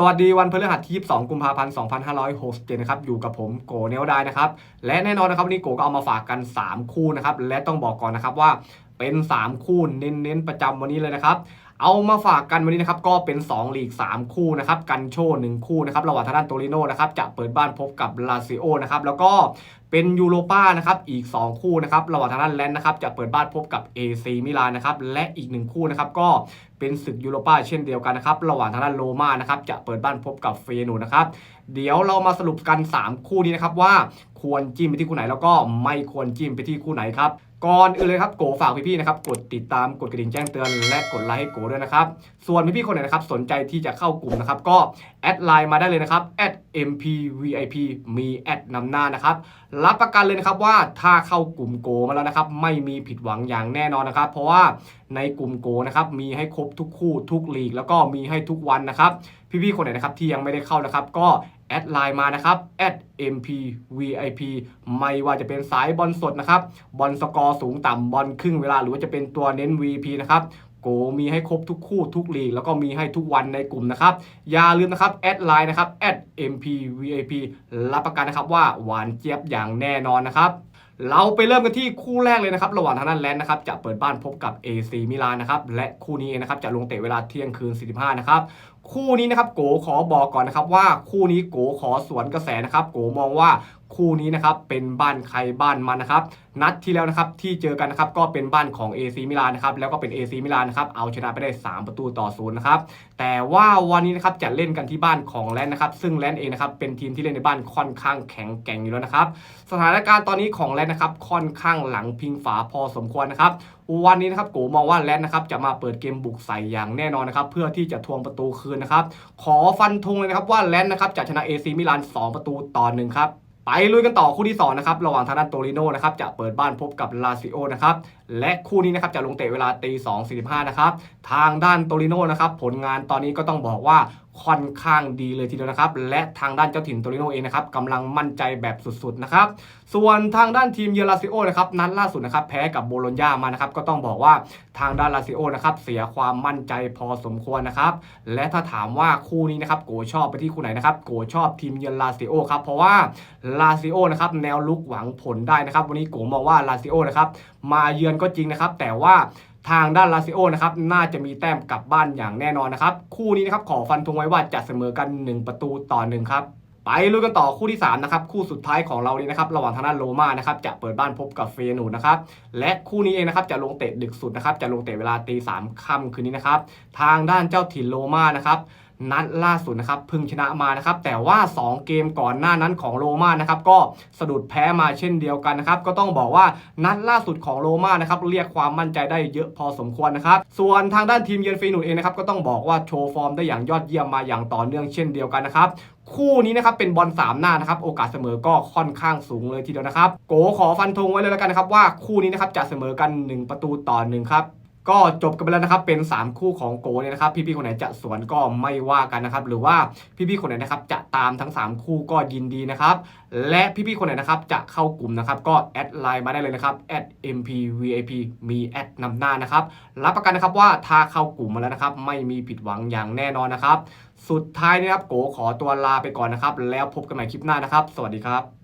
สวัสดีวันพฤหัสที่ 22 กุมภาพันธ์ 2567 นะครับ อยู่กับผมโกเนลได้นะครับ และแน่นอนนะครับวันนี้โกก็เอามาฝากกัน 3 คู่นะครับ และต้องบอกก่อนนะครับว่าเป็น 3 คู่เน้นๆประจำวันนี้เลยนะครับ เอามาฝากกันวันนี้นะครับก็เป็น 2 ลีก 3 คู่นะครับกันโชว์1คู่นะครับระหว่างทางด้านโตริโนนะครับจะเปิดบ้านพบกับลาซิโอนะครับแล้วก็เป็นยูโรป้านะครับอีก 2 คู่นะครับระหว่างทางด้านแลนด์นะครับจะเปิดบ้านพบกับ AC มิลานนะครับและอีก 1 คู่นะครับก็เป็นศึกยูโรป้าเช่นเดียวกันนะครับระหว่างทางด้านโรม่านะครับจะเปิดบ้านพบกับเฟยนูนะครับเดี๋ยวเรามาสรุปกัน 3 คู่นี้นะครับว่าควรจิ้มไปที่คู่ไหนแล้วก็ไม่ควรจิ้มไปที่คู่ไหนครับก่อนอื่นเลยครับโกฝากพี่ๆนะครับกดติดตามกดกระดิ่งแจ้งเตือนและกดไลค์ให้โกด้วยนะครับ ส่วนพี่ๆคนไหนนะครับสนใจที่จะเข้ากลุ่มนะครับ ก็แอดไลน์มาได้เลยนะครับ @mpvip มีแอดนำหน้านะครับรับประกันเลยนะครับว่าถ้าเข้ากลุ่มโกมาแล้วนะครับ ไม่มีผิดหวังอย่างแน่นอนนะครับ เพราะว่าในกลุ่มโกนะครับมีให้ครบทุกคู่ทุกลีก แล้วก็มีให้ทุกวันนะครับ พี่ๆคนไหนนะครับที่ยังไม่ได้เข้านะครับ ก็แอดไลน์มานะครับ @mpvip ไม่ว่าจะเป็นสายบอลสดนะครับบอลสกอร์สูงต่ำบอลครึ่งเวลาหรือว่าจะเป็นตัวเน้น VP นะครับ โกมีให้ครบทุกคู่ทุกลีก แล้วก็มีให้ทุกวันในกลุ่มนะครับ อย่าลืมนะครับ แอดไลน์นะครับแอด @mpvip รับประกันนะครับว่าหวานเจี๊ยบอย่างแน่นอนนะครับเราไปเริ่มกันที่คู่แรกเลยนะครับ ระหว่างทางด้นแลนด์นะครับจะเปิดบ้านพบกับ AC มิลานนะครับและคู่นี้นะครับจะลงเตะเวลาเที่ยงคืน 45 นะครับ คู่นี้นะครับโกขอบอกก่อนนะครับว่าคู่นี้โกขอสวนกระแสนะครับโกมองว่าคู่นี้นะครับเป็นบ้านใครบ้านมันนะครับนัดที่แล้วนะครับที่เจอกันนะครับก็เป็นบ้านของ AC มิลานนะครับแล้วก็เป็น AC มิลานนะครับเอาชนะไปได้ 3 ประตูต่อศูนย์นะครับแต่ว่าวันนี้นะครับจะเล่นกันที่บ้านของแลนด์นะครับซึ่งแลนด์เองนะครับเป็นทีมที่เล่นในบ้านค่อนข้างแข็งแกร่งอยู่แล้วนะครับสถานการณ์ตอนนี้ของแลนด์นะครับค่อนข้างหลังพิงฝาพอสมควรนะครับ วันนี้นะครับโกมองว่าแลนด์นะครับจะมาเปิดเกมบุกใส่อย่างแน่นอนนะครับเพื่อที่จะทวงประตูคืนนะครับขอฟันธงเลยนะครับว่าแลนด์นะครับจะชนะ AC มิลาน2 ประตูต่อหนึ่งครับไปลุยกันต่อคู่ที่2นะครับระหว่างทางด้านโตริโนนะครับจะเปิดบ้านพบกับลาซิโอนะครับและคู่นี้นะครับจะลงเตะเวลาตี2 45นะครับทางด้านโตริโนนะครับผลงานตอนนี้ก็ต้องบอกว่า ค่อนข้างดีเลยทีเดียวนะครับ และทางด้านเจ้าถิ่นโตริโนเองนะครับกำลังมั่นใจแบบสุดๆนะครับ ส่วนทางด้านทีมเยอร์ลาซิโอนะครับนัดล่าสุดนะครับแพ้กับโบโลญญามานะครับก็ต้องบอกว่าทางด้านลาซิโอนะครับเสียความมั่นใจพอสมควรนะครับ และถ้าถามว่าคู่นี้นะครับโกชอบไปที่คู่ไหนนะครับโกชอบทีมเยลาซิโอครับเพราะว่าลาซิโอนะครับแนวลุกหวังผลได้นะครับ วันนี้โกมองว่าลาซิโอนะครับมาเยือนก็จริงนะครับ แต่ว่า ทางด้านลาซิโอนะครับน่าจะมีแต้มกลับบ้านอย่างแน่นอนนะครับ คู่นี้นะครับขอฟันธงไว้ว่าจะเสมอกัน 1 ประตูต่อหนึ่งครับไปลุยกันต่อคู่ที่3นะครับคู่สุดท้ายของเรานี่นะครับระหว่างทางด้านโรม่านะครับจะเปิดบ้านพบกับเฟยนูนะครับและคู่นี้เองนะครับจะลงเตะดึกสุดนะครับจะลงเตะเวลาตีสามค่ำคืนนี้นะครับทางด้านเจ้าถิ่นโรม่านะครับ นัดล่าสุดนะครับพิ่งชนะมานะครับ แต่ว่า 2 เกมก่อนหน้านั้นของโรม่านะครับก็สะดุดแพ้มาเช่นเดียวกันนะครับ ก็ต้องบอกว่านัดล่าสุดของโรม่านะครับเรียกความมั่นใจได้เยอะพอสมควรนะครับ ส่วนทางด้านทีมเยือนฟยนูเองนะครับก็ต้องบอกว่าโชว์ฟอร์มได้อย่างยอดเยี่ยมมาอย่างต่อเนื่องเช่นเดียวกันนะครับคู่นี้นะครับเป็นบอลสามหน้านะครับโอกาสเสมอก็ค่อนข้างสูงเลยทีเดียวนะครับ โกขอฟันธงไว้เลยแล้วกันนะครับว่าคู่นี้นะครับจะเสมอกัน 1 ประตูต่อหนึ่งครับ ก็จบกันไปแล้วนะครับเป็น 3 คู่ของโกเนี่ยนะครับ พี่ๆคนไหนจะสวนก็ไม่ว่ากันนะครับ หรือว่าพี่ๆคนไหนนะครับจะตามทั้ง 3 คู่ก็ยินดีนะครับ และพี่ๆคนไหนนะครับจะเข้ากลุ่มนะครับ ก็แอดไลน์มาได้เลยนะครับ @mpvip มีแอดนำหน้านะครับ รับประกันนะครับว่าถ้าเข้ากลุ่มมาแล้วนะครับ ไม่มีผิดหวังอย่างแน่นอนนะครับ สุดท้ายนี้นะครับโกขอตัวลาไปก่อนนะครับ แล้วพบกันใหม่คลิปหน้านะครับ สวัสดีครับ